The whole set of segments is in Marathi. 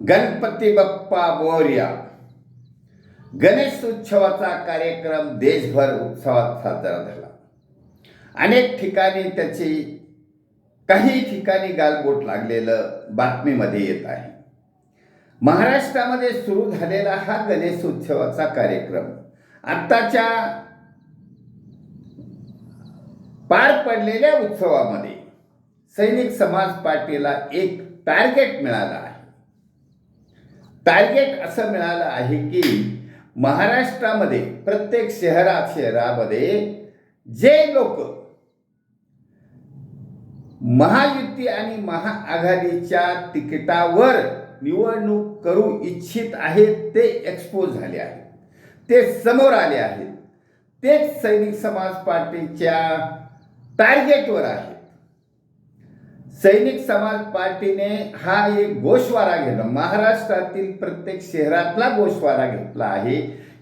गणपती बाप्पा मोर्या गणेश उत्सवाचा कार्यक्रम देशभर उत्सवात साजरा झाला. अनेक ठिकाणी त्याची काही ठिकाणी गालबोट लागलेलं बातमीमध्ये येत आहे. महाराष्ट्रामध्ये सुरू झालेला हा गणेश उत्सवाचा कार्यक्रम आत्ताच्या पार पडलेल्या उत्सवामध्ये सैनिक समाज पार्टीला एक टार्गेट मिळाला आहे. टार्गेट असं मिळालं आहे की महाराष्ट्रामध्ये प्रत्येक शहरात शहरामध्ये जे लोक महायुती आणि महाआघाडीच्या तिकिटावर निवडणूक करू इच्छित आहेत ते एक्सपोज झाले आहेत. ते समोर आले आहेत. तेच सैनिक समाज पार्टीच्या टार्गेटवर आहेत. सैनिक समाज पार्टीने हा एक गोषवारा घेतला. महाराष्ट्रातील प्रत्येक शहरातला गोषवारा घेतला आहे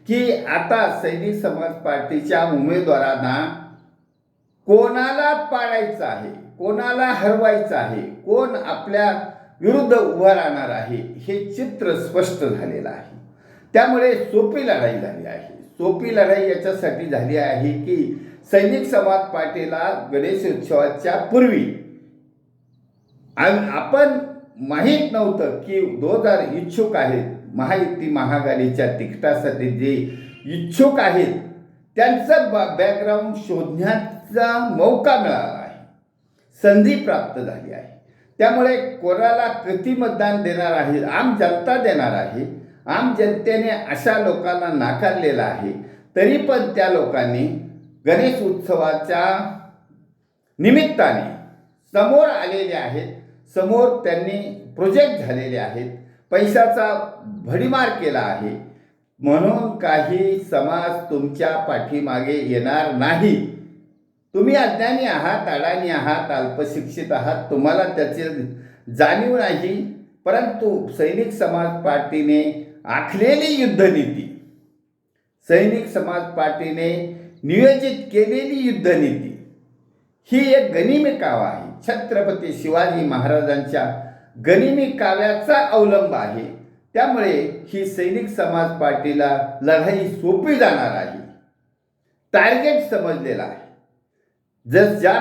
की आता सैनिक समाज पार्टीच्या उमेदवारांना कोणाला पाडायचं आहे कोणाला हरवायचं आहे कोण आपल्या विरुद्ध उभं राहणार आहे हे चित्र स्पष्ट झालेलं आहे. त्यामुळे सोपी लढाई झाली आहे. सोपी लढाई याच्यासाठी झाली आहे की सैनिक समाज पार्टीला गणेश उत्सवाच्या पूर्वी आपण माहीत नव्हतं की दोन हजार इच्छुक आहेत. महायुती महागाडीच्या तिकिटासाठी जे इच्छुक आहेत त्यांचं बॅकग्राऊंड शोधण्याचा मौका मिळाला आहे. संधी प्राप्त झाली आहे. त्यामुळे कोणाला किती मतदान देणार आहे आम जनता देणार आहे आम जनतेने अशा लोकांना नाकारलेला आहे तरी पण त्या लोकांनी गणेश उत्सवाच्या निमित्ताने समोर आलेले आहेत समोर त्यांनी प्रोजेक्ट झालेले आहेत पैशाचा भडीमार केला आहे. म्हणून काही समाज तुमच्या पाठीमागे येणार नाही. तुम्ही अज्ञानी आहात अडाणी आहात अल्पशिक्षित आहात तुम्हाला त्याचे जाणीव नाही. परंतु सैनिक समाज पार्टीने आखलेली युद्धनीती सैनिक समाज पार्टीने नियोजित केलेली युद्धनीती ही एक गनिमी काव आहे. छत्रपती शिवाजी महाराजांच्या गनिमी काव्याचा अवलंब आहे. त्यामुळे ही सैनिक समाज पार्टीला लढाई सोपी जाणार आहे. टार्गेट समजलेला आहे. जस ज्या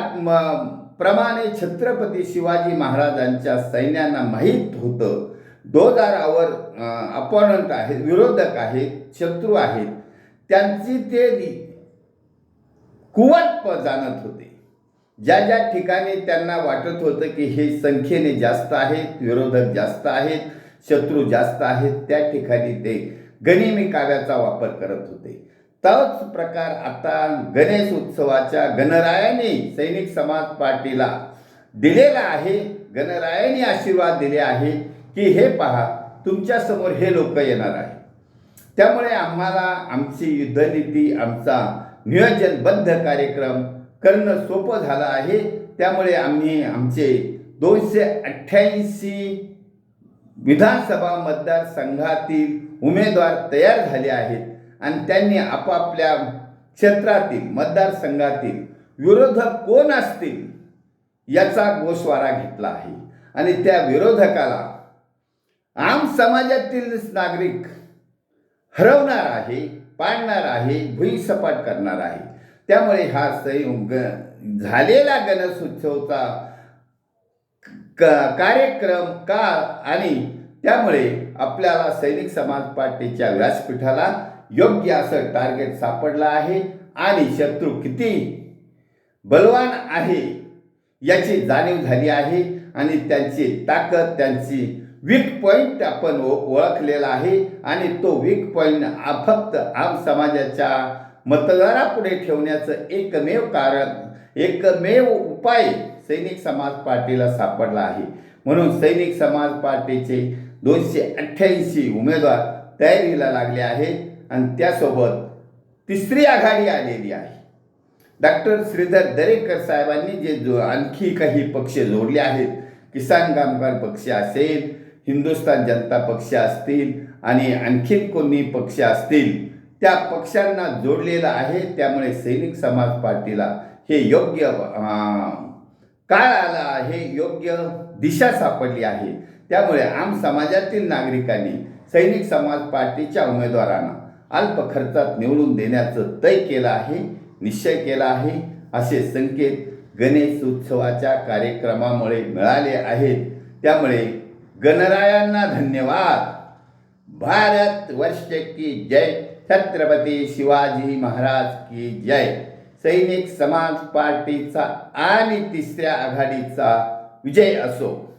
प्रमाणे छत्रपती शिवाजी महाराजांच्या सैन्यांना माहीत होतं दोन अपॉनंट आहेत विरोधक आहेत शत्रू आहेत त्यांची ते कुवत जाणत होते. ज्या ज्या ठिकाणी त्यांना वाटत होतं की हे संख्येने जास्त आहेत विरोधक जास्त आहेत शत्रू जास्त आहेत त्या ठिकाणी ते गनिमी काव्याचा वापर करत होते. तोच प्रकार आता गणेश उत्सवाच्या गणरायाने सैनिक समाज पार्टीला दिलेला आहे. गणरायाने आशीर्वाद दिले आहे की हे पहा तुमच्यासमोर हे लोक येणार आहे त्यामुळे आम्हाला आमची युद्धनीती आमचा नियोजनबद्ध कार्यक्रम करणं सोपं झालं आहे. त्यामुळे आम्ही आमचे दोनशे अठ्ठ्याऐंशी विधानसभा मतदारसंघातील उमेदवार तयार झाले आहेत. आणि त्यांनी आपापल्या क्षेत्रातील मतदारसंघातील विरोधक कोण असतील याचा गोषवारा घेतला आहे. आणि त्या विरोधकाला आम समाजातील नागरिक हरवणार आहे पाडणार आहे भुईसपाट करणार आहे. त्यामुळे हा सै ग- झालेला गणेश उत्सवचा क- कार्यक्रम का आणि त्यामुळे आपल्याला सैनिक समाज पार्टीच्या व्यासपीठाला योग्य असं टार्गेट सापडलं आहे. आणि शत्रू किती बलवान आहे याची जाणीव झाली आहे. आणि त्यांची ताकद त्यांची वीक पॉईंट आपण ओळखलेला आहे. आणि तो वीक पॉईंट फक्त आम समाजाच्या मतदारापुढे ठेवण्याचं एकमेव कारण एकमेव उपाय सैनिक समाज पार्टीला सापडला आहे. म्हणून सैनिक समाज पार्टीचे दोनशे अठ्ठ्याऐंशी उमेदवार तयारीला लागले आहेत आणि त्यासोबत तिसरी आघाडी आलेली आहे. डॉक्टर श्रीधर दरेकर साहेबांनी जे जो आणखी काही पक्ष जोडले आहेत किसान कामगार पक्ष असेल हिंदुस्थान जनता पक्ष असतील आणि आणखीन कोणी पक्ष असतील त्या पक्षांना जोडलेलं आहे त्यामुळे सैनिक समाज पार्टीला हे योग्य काळ आला आहे योग्य दिशा सापडली आहे. त्यामुळे आम समाजातील नागरिकांनी सैनिक समाज पार्टीच्या उमेदवारांना अल्प खर्चात निवडून देण्याचं तय केलं आहे निश्चय केला आहे. असे संकेत गणेश उत्सवाच्या कार्यक्रमामुळे मिळाले आहेत. त्यामुळे गणरायांना धन्यवाद. भारत वर्ष की जय. छत्रपती शिवाजी महाराज की जय. सैनिक समाज पार्टीचा आणि तिसऱ्या आघाडीचा विजय असो.